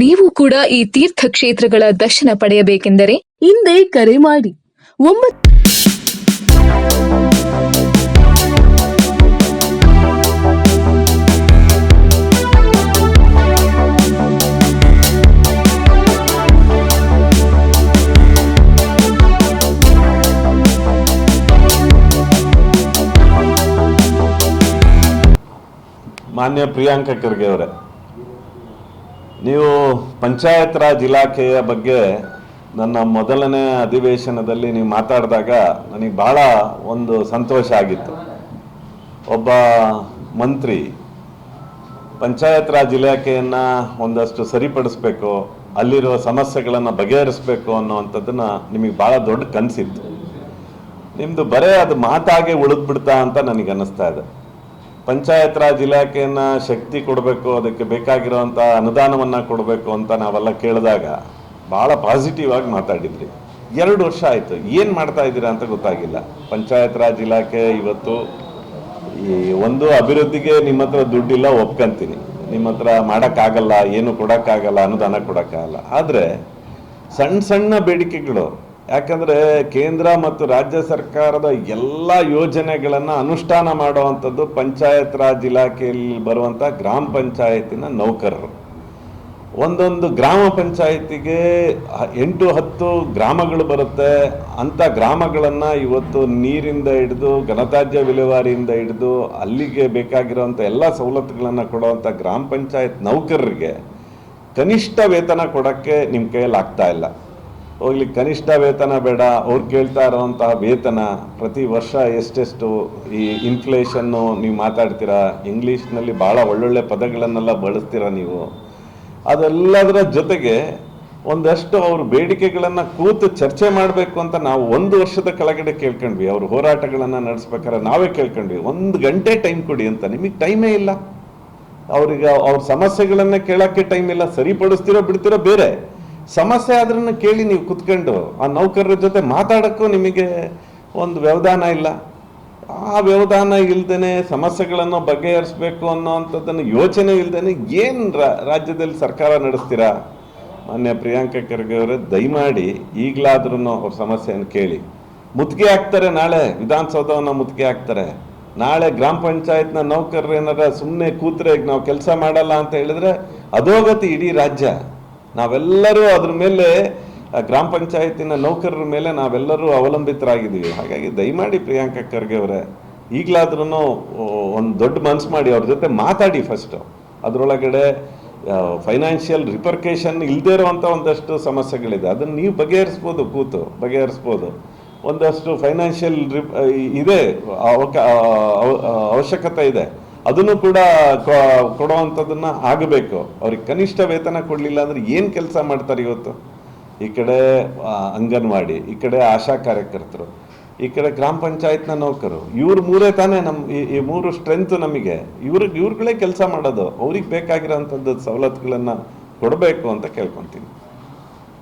ನೀವು ಕೂಡ ಈ ತೀರ್ಥಕ್ಷೇತ್ರಗಳ ದರ್ಶನ ಪಡೆಯಬೇಕೆಂದರೆ ಹಿಂದೆ ಕರೆ ಮಾಡಿ. ಒಂಬತ್ತು ಮಾನ್ಯ ಪ್ರಿಯಾಂಕ ಖರ್ಗೆ ಅವರೇ ನೀವು ಪಂಚಾಯತ್ ರಾಜ್ ಇಲಾಖೆಯ ಬಗ್ಗೆ ನನ್ನ ಮೊದಲನೇ ಅಧಿವೇಶನದಲ್ಲಿ ನೀವು ಮಾತಾಡಿದಾಗ ನನಗೆ ಭಾಳ ಒಂದು ಸಂತೋಷ ಆಗಿತ್ತು. ಒಬ್ಬ ಮಂತ್ರಿ, ಪಂಚಾಯತ್ ರಾಜ್ ಇಲಾಖೆಯನ್ನು ಒಂದಷ್ಟು ಸರಿಪಡಿಸ್ಬೇಕು, ಅಲ್ಲಿರುವ ಸಮಸ್ಯೆಗಳನ್ನು ಬಗೆಹರಿಸ್ಬೇಕು ಅನ್ನೋವಂಥದ್ದನ್ನ ನಿಮಗೆ ಭಾಳ ದೊಡ್ಡ ಕನಸಿತ್ತು. ನಿಮ್ಮದು ಬರೇ ಅದು ಮಾತಾಗೆ ಉಳಿದ್ಬಿಡ್ತಾ ಅಂತ ನನಗೆ ಅನ್ನಿಸ್ತಾ ಇದೆ. ಪಂಚಾಯತ್ ರಾಜ್ ಇಲಾಖೆಯನ್ನ ಶಕ್ತಿ ಕೊಡಬೇಕು, ಅದಕ್ಕೆ ಬೇಕಾಗಿರುವಂಥ ಅನುದಾನವನ್ನು ಕೊಡಬೇಕು ಅಂತ ನಾವೆಲ್ಲ ಕೇಳಿದಾಗ ಭಾಳ ಪಾಸಿಟಿವ್ ಆಗಿ ಮಾತಾಡಿದ್ರಿ. ಎರಡು ವರ್ಷ ಆಯಿತು. ಏನು ಮಾಡ್ತಾ ಇದ್ದೀರಾ ಅಂತ ಗೊತ್ತಾಗಿಲ್ಲ. ಪಂಚಾಯತ್ ರಾಜ್ ಇಲಾಖೆ ಇವತ್ತು ಈ ಒಂದು ಅಭಿವೃದ್ಧಿಗೆ ನಿಮ್ಮ ಹತ್ರ ದುಡ್ಡಿಲ್ಲ, ಒಪ್ಕಂತೀನಿ. ನಿಮ್ಮ ಹತ್ರ ಮಾಡೋಕ್ಕಾಗಲ್ಲ, ಏನು ಕೊಡೋಕ್ಕಾಗಲ್ಲ, ಅನುದಾನ ಕೊಡೋಕ್ಕಾಗಲ್ಲ. ಆದರೆ ಸಣ್ಣ ಸಣ್ಣ ಬೇಡಿಕೆಗಳು ಯಾಕಂದರೆ ಕೇಂದ್ರ ಮತ್ತು ರಾಜ್ಯ ಸರ್ಕಾರದ ಎಲ್ಲ ಯೋಜನೆಗಳನ್ನು ಅನುಷ್ಠಾನ ಮಾಡುವಂಥದ್ದು ಪಂಚಾಯತ್ ರಾಜ್ ಇಲಾಖೆಯಲ್ಲಿ ಬರುವಂಥ ಗ್ರಾಮ ಪಂಚಾಯತಿನ ನೌಕರರು. ಒಂದೊಂದು ಗ್ರಾಮ ಪಂಚಾಯತಿಗೆ ಎಂಟು ಹತ್ತು ಗ್ರಾಮಗಳು ಬರುತ್ತೆ. ಅಂಥ ಗ್ರಾಮಗಳನ್ನು ಇವತ್ತು ನೀರಿಂದ ಹಿಡಿದು, ಘನತ್ಯಾಜ್ಯ ವಿಲೇವಾರಿಯಿಂದ ಹಿಡಿದು, ಅಲ್ಲಿಗೆ ಬೇಕಾಗಿರುವಂಥ ಎಲ್ಲ ಸವಲತ್ತುಗಳನ್ನು ಕೊಡುವಂಥ ಗ್ರಾಮ ಪಂಚಾಯತ್ ನೌಕರರಿಗೆ ಕನಿಷ್ಠ ವೇತನ ಕೊಡೋಕ್ಕೆ ನಿಮ್ಮ ಕೈಯಲ್ಲಿ ಆಗ್ತಾ ಇಲ್ಲ. ಹೋಗ್ಲಿ ಕನಿಷ್ಠ ವೇತನ ಬೇಡ, ಅವ್ರು ಕೇಳ್ತಾ ಇರೋವಂತಹ ವೇತನ ಪ್ರತಿ ವರ್ಷ ಎಷ್ಟೆಷ್ಟು ಈ ಇನ್ಫ್ಲೇಷನ್ನು ನೀವು ಮಾತಾಡ್ತೀರಾ? ಇಂಗ್ಲೀಷ್ನಲ್ಲಿ ಭಾಳ ಒಳ್ಳೊಳ್ಳೆ ಪದಗಳನ್ನೆಲ್ಲ ಬಳಸ್ತೀರಾ ನೀವು? ಅದೆಲ್ಲದರ ಜೊತೆಗೆ ಒಂದಷ್ಟು ಅವ್ರ ಬೇಡಿಕೆಗಳನ್ನು ಕೂತು ಚರ್ಚೆ ಮಾಡಬೇಕು ಅಂತ ನಾವು ಒಂದು ವರ್ಷದ ಕೆಳಗಡೆ ಕೇಳ್ಕೊಂಡ್ವಿ. ಅವ್ರ ಹೋರಾಟಗಳನ್ನು ನಡೆಸ್ಬೇಕಾದ್ರೆ ನಾವೇ ಕೇಳ್ಕೊಂಡ್ವಿ. ಒಂದು ಗಂಟೆ ಟೈಮ್ ಕೊಡಿ ಅಂತ. ನಿಮಗೆ ಟೈಮೇ ಇಲ್ಲ. ಅವ್ರಿಗೆ ಅವ್ರ ಸಮಸ್ಯೆಗಳನ್ನು ಕೇಳಕ್ಕೆ ಟೈಮ್ ಇಲ್ಲ. ಸರಿಪಡಿಸ್ತಿರೋ ಬಿಡ್ತಿರೋ ಬೇರೆ. ಸಮಸ್ಯೆ ಆದ್ರೂ ಕೇಳಿ ನೀವು ಕುತ್ಕೊಂಡು ಆ ನೌಕರರ ಜೊತೆ ಮಾತಾಡೋಕ್ಕೂ ನಿಮಗೆ ಒಂದು ವ್ಯವಧಾನ ಇಲ್ಲ. ಆ ವ್ಯವಧಾನ ಇಲ್ದೇನೆ ಸಮಸ್ಯೆಗಳನ್ನು ಬಗೆಹರಿಸ್ಬೇಕು ಅನ್ನೋವಂಥದ್ದನ್ನು ಯೋಚನೆ ಇಲ್ದೇನೆ ಏನು ರಾಜ್ಯದಲ್ಲಿ ಸರ್ಕಾರ ನಡೆಸ್ತೀರಾ? ಮಾನ್ಯ ಪ್ರಿಯಾಂಕ ಖರ್ಗೆ ಅವರೇ, ದಯಮಾಡಿ ಈಗಲಾದ್ರೂ ಅವ್ರ ಸಮಸ್ಯೆಯನ್ನು ಕೇಳಿ. ಮುತ್ತಿಗೆ ಹಾಕ್ತಾರೆ ನಾಳೆ, ವಿಧಾನಸೌಧವನ್ನು ಮುತ್ತಿಗೆ ಹಾಕ್ತಾರೆ. ನಾಳೆ ಗ್ರಾಮ ಪಂಚಾಯತ್ನ ನೌಕರರು ಏನಾರ ಸುಮ್ಮನೆ ಕೂತ್ರೆ ಈಗ ನಾವು ಕೆಲಸ ಮಾಡಲ್ಲ ಅಂತ ಹೇಳಿದ್ರೆ ಅಧೋಗತಿ ಇಡೀ ರಾಜ್ಯ. ನಾವೆಲ್ಲರೂ ಅದ್ರ ಮೇಲೆ ಗ್ರಾಮ ಪಂಚಾಯತಿನ ನೌಕರರ ಮೇಲೆ ನಾವೆಲ್ಲರೂ ಅವಲಂಬಿತರಾಗಿದ್ದೀವಿ. ಹಾಗಾಗಿ ದಯಮಾಡಿ ಪ್ರಿಯಾಂಕ ಖರ್ಗೆ ಅವರೇ ಈಗಲಾದ್ರೂ ಒಂದು ದೊಡ್ಡ ಮನ್ಸು ಮಾಡಿ ಅವ್ರ ಜೊತೆ ಮಾತಾಡಿ ಫಸ್ಟು ಅದರೊಳಗಡೆ ಫೈನಾನ್ಷಿಯಲ್ ರಿಪರ್ಕೇಷನ್ ಇಲ್ಲದೇ ಇರುವಂಥ ಒಂದಷ್ಟು ಸಮಸ್ಯೆಗಳಿದೆ. ಅದನ್ನು ನೀವು ಬಗೆಹರಿಸ್ಬೋದು, ಕೂತು ಬಗೆಹರಿಸ್ಬೋದು. ಒಂದಷ್ಟು ಫೈನಾನ್ಷಿಯಲ್ ರಿಪ್ ಇದೆ, ಅವಕ ಅವಶ್ಯಕತೆ ಇದೆ. ಅದನ್ನು ಕೂಡ ಕೊಡುವಂಥದ್ದನ್ನ ಆಗಬೇಕು. ಅವ್ರಿಗೆ ಕನಿಷ್ಠ ವೇತನ ಕೊಡಲಿಲ್ಲ ಅಂದ್ರೆ ಏನು ಕೆಲಸ ಮಾಡ್ತಾರೆ ಇವತ್ತು? ಈ ಕಡೆ ಅಂಗನವಾಡಿ, ಈ ಕಡೆ ಆಶಾ ಕಾರ್ಯಕರ್ತರು, ಈ ಕಡೆ ಗ್ರಾಮ ಪಂಚಾಯತ್ನ ನೌಕರು, ಇವ್ರ ಮೂರೇ ತಾನೇ ನಮ್ಮ ಈ- ಈ ಮೂರು ಸ್ಟ್ರೆಂತ್ ನಮಗೆ. ಇವ್ರಿಗೆ ಇವ್ರುಗಳೇ ಕೆಲಸ ಮಾಡೋದು. ಅವ್ರಿಗೆ ಬೇಕಾಗಿರೋಂಥದ್ದು ಸವಲತ್ತುಗಳನ್ನು ಕೊಡಬೇಕು ಅಂತ ಕೇಳ್ಕೊತೀನಿ.